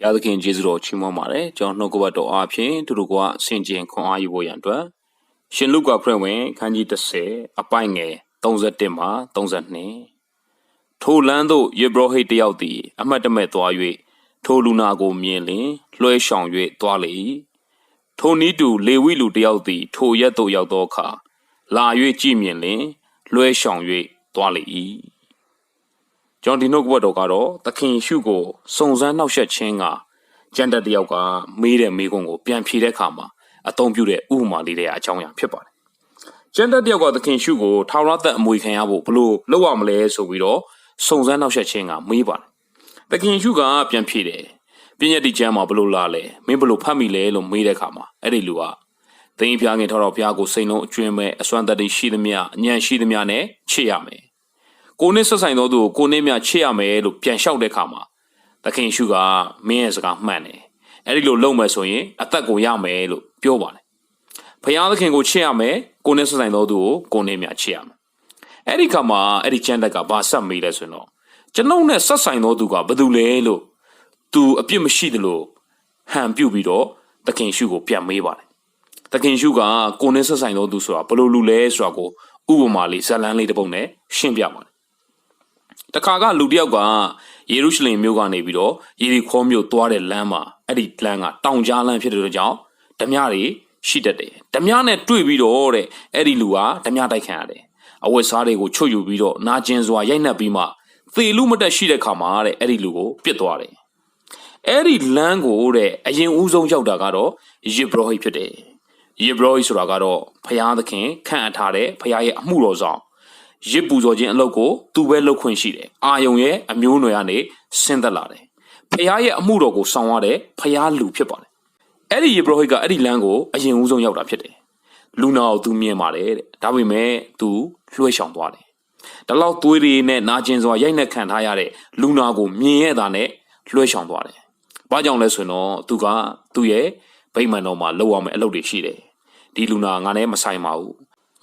ဘုရားသခင်ကျေးဇူးတော်ချီးမွမ်းပါတယ်ကျွန်တော်နှုတ်ကပတ်တော်အားဖြင့်သူတို့ကဆင်ကျင်ခွန်အားယူဖို့ရန်အတွက်ရှင်လုကာခရစ်ဝင်ခန်းကြီး30အပိုင်ငယ်31မှ32ထိုလမ်းသို့ယေဘရဟိတ်တယောက်သည် အမတ်တမဲ့သွား၍ထိုလူနာကိုမြင်လျင်လွှဲဆောင်၍သွားလေ၏ထိုနည်းတူလေဝိလူတယောက်သည် ထိုရက်သို့ရောက်သောအခါလာ၍ကြည်မြင်လျင်လွှဲဆောင်၍သွားလေ၏ ကျွန်တော်ဒီနှုတ်ကပတ်တော်ကတော့သခင်ယေရှုကိုစုံစမ်းနှောက်ယှက်ခြင်းကကျန်တဲ့တယောက်ကမေးတဲ့မေးခွန်းကိုပြန်ဖြေတဲ့အခါမှာအသုံးပြုတဲ့ဥပမာလေးတွေအကြောင်းအရာဖြစ်ပါတယ်။ကျန်တဲ့တယောက်ကသခင်ယေရှုကိုထာဝရသက်အမွေခံရဖို့ဘလို့လုပ်ရမလဲဆိုပြီးတော့စုံစမ်းနှောက်ယှက်ခြင်းကမေးပါတယ်။သခင်ယေရှုကပြန်ဖြေတယ်။ပြည့်ညတ်တိကျမ်းမှာဘလို့လာလဲမင်းဘလို့ဖတ်မိလဲလို့မေးတဲ့အခါမှာအဲ့ဒီလူကသင်ဖျားငင်ထောက်တော်ဖျားကိုစိတ်လုံးအကျွင်းမဲ့အစွမ်းတတ္တိရှိသမျှအဉဏ်ရှိသမျှနဲ့ချစ်ရမယ်။ ကိုနဲ့ဆက်ဆိုင်သောသူကိုကိုနဲ့မြချစ်ရမယ်လို့ပြန်လျှောက်တဲ့အခါမှာသခင်ယေရှုကမင်းရဲ့စကားမှန်တယ်။အဲ့ဒီလိုလုပ်မယ်ဆိုရင်အသက်ကိုရမယ်လို့ပြောပါတယ်။ဖခင်သခင်ကိုချစ်ရမယ်ကိုနဲ့ဆက်ဆိုင်သောသူကိုကိုနဲ့မြချစ်ရမယ်။အဲ့ဒီခါမှာအဲ့ဒီကျမ်းတက်ကဘာဆက်မေးလဲဆိုရင်တော့ကျွန်ုပ်နဲ့ဆက်ဆိုင်သောသူကဘယ်သူလဲလို့သူအပြစ်မရှိသလိုဟန်ပြုတ်ပြီးတော့သခင်ယေရှုကိုပြန်မေးပါတယ်။သခင်ယေရှုကကိုနဲ့ဆက်ဆိုင်သောသူဆိုတာဘယ်လိုလူလဲဆိုတာကိုဥပမာလေးဇာတ်လမ်းလေးတစ်ပုဒ်နဲ့ရှင်းပြပါတယ် တခါကလူတယောက်ကယေရုရှလင်မြို့ကနေပြီးတော့ယေရီခေါမြို့သွားတဲ့လမ်းမှာအဲ့ဒီလမ်းကတောင်ကြားလမ်းဖြစ်တဲ့ကြောင့်ဓမြတွေရှိတတ်တယ်ဓမြနဲ့တွေ့ပြီးတော့တဲ့အဲ့ဒီလူကဓမြတိုက်ခံရတယ်အဝတ်စားတွေကိုချွတ်ယူပြီးတော့နာကျင်စွာရိုက်နှက်ပြီးမှသေလူမတက်ရှိတဲ့ခါမှာတဲ့အဲ့ဒီလူကိုပြစ်သွားတယ်အဲ့ဒီလမ်းကိုတဲ့အရင်ဦးဆုံးရောက်တာကတော့ယေဘရဟိဖြစ်တယ်ယေဘရဟိဆိုတာကတော့ဖျားသခင်ခန့်အပ်ထားတဲ့ဖျားရဲ့အမှုတော်ဆောင် ရစ်ပူဇော်ခြင်းအလုပ်ကိုသူပဲလုပ်ခွင့်ရှိတယ်။အာယုံရဲ့အမျိုးအနွယ်ကနေဆင်းသက်လာတယ်။ဖះရဲ့အမှုတော်ကိုဆောင်ရတဲ့ဖះလူဖြစ်ပါတယ်။အဲ့ဒီယေဘရဟိတ်ကအဲ့ဒီလမ်းကိုအရင်ဦးဆုံးရောက်တာဖြစ်တယ်။လူနာကိုသူမြင်ပါတယ်တဲ့။ဒါပေမဲ့သူလွှဲဆောင်သွားတယ်။ဒါလောက်သွေးတွေနဲ့နာကျင်စွာရိုက်နှက်ခံထားရတဲ့လူနာကိုမြင်ရတာနဲ့လွှဲဆောင်သွားတယ်။ဘာကြောင့်လဲဆိုတော့သူကသူ့ရဲ့ဗိမာန်တော်မှာလုပ်ရမယ့်အလုပ်တွေရှိတယ်။ဒီလူနာငါနဲ့မဆိုင်ပါဘူး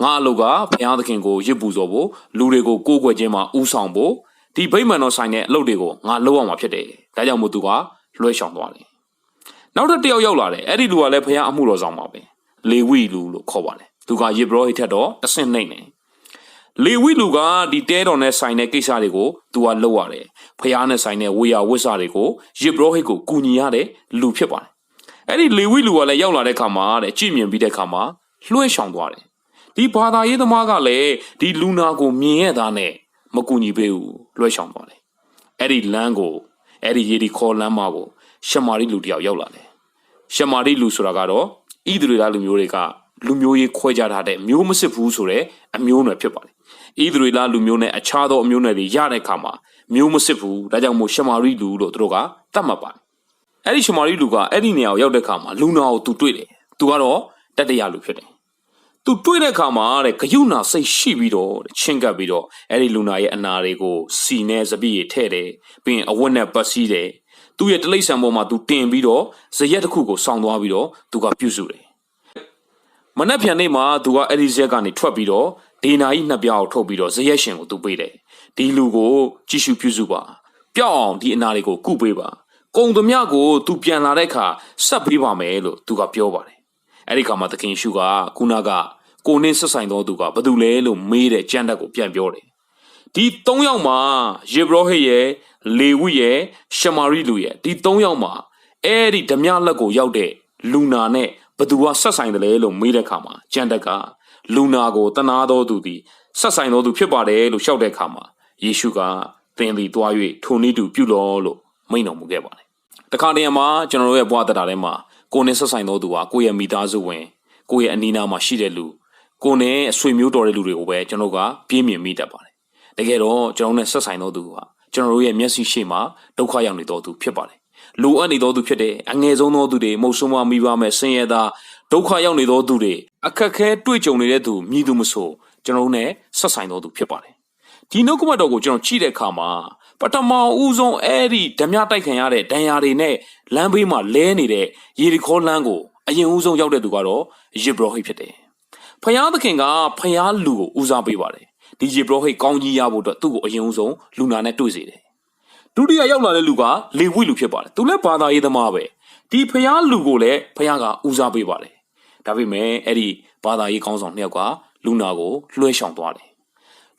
ငါအလုပ်ကဘုရားသခင်ကိုရစ်ပူဇော်ဖို့လူတွေကိုကိုးကွယ်ခြင်းမှာဥဆောင်ဖို့ဒီဗိမာန်တော်ဆိုင်တဲ့အလုပ်တွေကိုငါလုပ်အောင်မှာဖြစ်တယ်။ဒါကြောင့်မို့သူကလွှဲချောင်သွားတယ်။နောက်တစ်တယောက်ရောက်လာတယ်။အဲ့ဒီလူကလည်းဘုရားအမှုတော်ဆောင်ပါပဲ။လေဝိလူလို့ခေါ်ပါတယ်။သူကယေဘရဟိထက်တော့အဆင့်နှိမ့်တယ်။လေဝိလူကဒီတဲတော်နဲ့ဆိုင်တဲ့ကိစ္စတွေကိုသူကလုပ်ရတယ်။ဘုရားနဲ့ဆိုင်တဲ့ဝေယဝိဆတွေကိုယေဘရဟိကိုကူညီရတဲ့လူဖြစ်ပါတယ်။အဲ့ဒီလေဝိလူကလည်းရောက်လာတဲ့ခါမှာတဲ့ကြည်မြင်ပြီးတဲ့ခါမှာလွှဲချောင်သွားတယ် ဒီဘာသာရေးသမားကလည်းဒီလူနာကိုမြင်ရတာနဲ့မကူညီပေးဘူးလွှဲချောင်သွားတယ်အဲ့ဒီလမ်းကိုအဲ့ဒီရေဒီခေါ်လမ်းမကိုရှမာရိလူတယောက်ရောက်လာတယ်ရှမာရိလူဆိုတာကတော့ဣသရေလလူမျိုးတွေကလူမျိုးရေးခွဲခြားထားတဲ့မျိုးမစစ်ဘူးဆိုတဲ့အမျိုးနွယ်ဖြစ်ပါတယ်ဣသရေလလူမျိုးနဲ့အခြားသောအမျိုးနွယ်တွေရတဲ့အခါမှာမျိုးမစစ်ဘူးဒါကြောင့်မို့ရှမာရိလူလို့သူတို့ကတတ်မှတ်ပါတယ်အဲ့ဒီရှမာရိလူကအဲ့ဒီနေရာကိုရောက်တဲ့အခါမှာလူနာကိုသူတွေ့တယ်သူကတော့တတရလူဖြစ်တယ် သူတွေ့တဲ့အခါမှာတဲ့ဂယုဏစိတ်ရှိပြီးတော့ချင်းကပ်ပြီးတော့အဲ့ဒီလူနာရဲ့အနာတွေကိုစီနဲ့စပီးရထဲ့တယ်ပြီးရင်အဝတ်နဲ့ပတ်စည်းတယ်သူ့ရဲ့တလိษံပေါ်မှာသူတင်ပြီးတော့ဇရက်တစ်ခုကိုစောင်းသွားပြီးတော့သူကပြုစုတယ်မနက်ဖြန်နေ့မှာသူကအဲ့ဒီဇက်ကနေထွက်ပြီးတော့ဒေနာကြီးနှစ်ပြားကိုထုတ်ပြီးတော့ဇရက်ရှင်ကိုသူပေးတယ်ဒီလူကိုကြည့်ရှုပြုစုပါပြောင်းအောင်ဒီအနာတွေကိုကုပေးပါကုံသမျှကိုသူပြန်လာတဲ့အခါဆက်ပေးပါမယ်လို့သူကပြောပါတယ် အဲ့ဒီခါမှာသခင်ရှုကခုနကကိုနဲ့ဆက်ဆိုင်သောသူကဘသူလဲလို့မေးတဲ့ကြမ်းတက်ကိုပြန်ပြောတယ်ဒီ၃ယောက်မှာယေဘရဟိရဲ့လေဝိရဲ့ရှမာရိလူရဲ့ဒီ၃ယောက်မှာအဲ့ဒီဓမြလက်ကိုရောက်တဲ့လူနာနဲ့ဘသူကဆက်ဆိုင်တယ်လဲလို့မေးတဲ့အခါမှာကြမ်းတက်ကလူနာကိုတနာတော်သူသည်ဆက်ဆိုင်တော်သူဖြစ်ပါတယ်လို့ရှောက်တဲ့အခါမှာယေရှုကသင်သည်တွား၍ထိုနည်းတူပြုလို့လို့မိန့်တော်မူခဲ့ပါတယ်တခါတည်းမှာကျွန်တော်တို့ရဲ့ဘဝတတာထဲမှာ ကိုနဲ့ဆက်ဆိုင်တော်သူဟာကိုယ့်ရဲ့မိသားစုဝင်ကိုယ့်ရဲ့အနီးနားမှာရှိတဲ့လူကိုနဲ့အဆွေမျိုးတော်တဲ့လူတွေကိုပဲကျွန်တော်ကပြင်းမြင်မိတတ်ပါတယ်တကယ်တော့ကျွန်တော်နဲ့ဆက်ဆိုင်တော်သူကကျွန်တော်တို့ရဲ့မျက်စိရှိမှဒုက္ခရောက်နေတော်သူဖြစ်ပါတယ်လိုအပ်နေတော်သူဖြစ်တဲ့အငယ်ဆုံးသောသူတွေမုတ်ဆုံးမမိပါမဲ့ဆင်းရဲသားဒုက္ခရောက်နေတော်သူတွေအခက်ခဲတွေ့ကြုံနေတဲ့သူမြည်သူမဆိုကျွန်တော်တို့နဲ့ဆက်ဆိုင်တော်သူဖြစ်ပါတယ်ဒီနှုတ်ကပတ်တော်ကိုကျွန်တော်ကြည့်တဲ့အခါမှာ ပထမဦးဆုံးအဲ့ဒီဓမြတိုက်ခံရတဲ့ဒဏ်ရာတွေနဲ့လမ်းဘေးမှာလဲနေတဲ့ရေဒီခေါလမ်းကိုအရင်ဦးဆုံးရောက်တဲ့သူကတော့ယေဘရဟိဖြစ်တယ်ဖယားသခင်ကဖယားလူကိုဦးစားပေးပါတယ်ဒီယေဘရဟိကောင်းကြီးရဖို့အတွက်သူ့ကိုအရင်ဦးဆုံးလူနာနဲ့တွေ့စေတယ်ဒုတိယရောက်လာတဲ့လူကလေဝိလူဖြစ်ပါတယ်သူလည်းဘာသာရေးသမားပဲဒီဖျားလူကိုလည်းဖျားကဦးစားပေးပါတယ်ဒါပေမဲ့အဲ့ဒီဘာသာရေးကောင်းဆောင်နှစ်ယောက်ကလူနာကိုလွှဲရှောင်သွားတယ်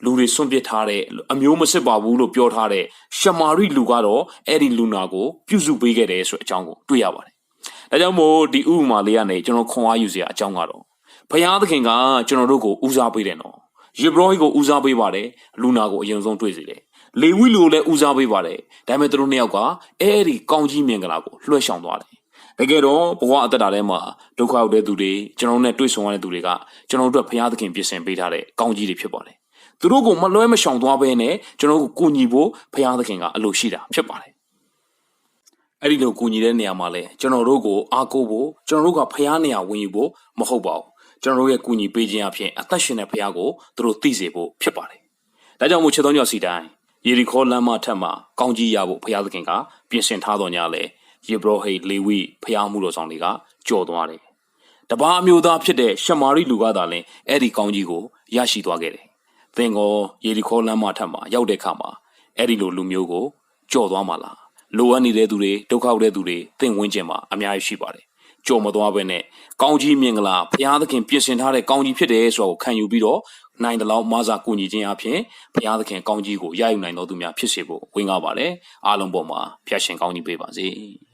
လူတွေစွန့်ပစ်ထားတဲ့အမျိုးမစစ်ပါဘူးလို့ပြောထားတဲ့ရှမာရိလူကတော့အဲ့ဒီလူနာကိုပြုစုပေးခဲ့တယ်ဆိုတဲ့အကြောင်းကိုတွေ့ရပါတယ်ဒါကြောင့်မို့ဒီဥပမာလေးကနေကျွန်တော်ခွန်အားယူစရာအကြောင်းကတော့ဘုရားသခင်ကကျွန်တော်တို့ကိုဦးစားပေးတယ်နော်ယေဘရဟိကိုဦးစားပေးပါတယ်လူနာကိုအရင်ဆုံးတွေ့စေတယ်လေဝိလူကိုလည်းဦးစားပေးပါတယ်ဒါပေမဲ့သူတို့နှစ်ယောက်ကအဲ့ဒီကောင်းကြီးမင်္ဂလာကိုလွှဲရှောင်သွားတယ်တကယ်တော့ဘဝအသက်တာထဲမှာဒုက္ခရောက်တဲ့သူတွေကျွန်တော်တို့နဲ့တွေ့ဆုံရတဲ့သူတွေကကျွန်တော်တို့အတွက်ဘုရားသခင်ပြင်ဆင်ပေးထားတဲ့ကောင်းကြီးတွေဖြစ်ပါတယ် သူတို့ကိုမလွှဲမရှောင်သွားဘဲနဲ့ကျွန်တော်တို့ကိုကူညီဖို့ဘုရားသခင်ကအလိုရှိတာဖြစ်ပါတယ်အဲ့ဒီလိုကူညီတဲ့နေရာမှာလဲကျွန်တော်တို့ကိုအားကိုးဖို့ကျွန်တော်တို့ကဖျားနေရာဝင်ယူဖို့မဟုတ်ပါဘူးကျွန်တော်တို့ရဲ့ကူညီပေးခြင်းအဖြစ်အသက်ရှင်တဲ့ဖျားကိုသူတို့သိစေဖို့ဖြစ်ပါတယ်ဒါကြောင့်မို့ချက်တော်ညောက်စီတိုင်းယေရီခေါလမ်းမထက်မှာကောင်းကြီးရဖို့ဖျားသခင်ကပြင်ဆင်ထားတော်ညာလဲယေဘရဟိတ်လေဝိဖျားမှုတော်ဆောင်တွေကကြော်သွားတယ်တပါအမျိုးသားဖြစ်တဲ့ရှမာရိလူကသာလင်အဲ့ဒီကောင်းကြီးကိုရရှိသွားခဲ့တယ် သင်ကောယေရီခေါလမ်းမထက်မှာရောက်တဲ့အခါမှာအဲ့ဒီလိုလူမျိုးကိုကြော်သွားမှာလားလိုအပ်နေတဲ့သူတွေဒုက္ခရောက်တဲ့သူတွေသင်ဝင်းကျင်မှာအများကြီးရှိပါတယ်ကြော်မသွားဘဲနဲ့ကောင်းကြီးမင်္ဂလာဘုရားသခင်ပြင်ဆင်ထားတဲ့ကောင်းကြီးဖြစ်တယ်ဆိုတော့ခံယူပြီးတော့နိုင်တယ်လို့မဆာကူညီခြင်းအပြင်ဘုရားသခင်ကောင်းကြီးကိုရယူနိုင်တော်သူများဖြစ်စေဖို့ဝင်ကားပါတယ်အားလုံးပေါ်မှာဖျက်ရှင်ကောင်းကြီးပေးပါစေ။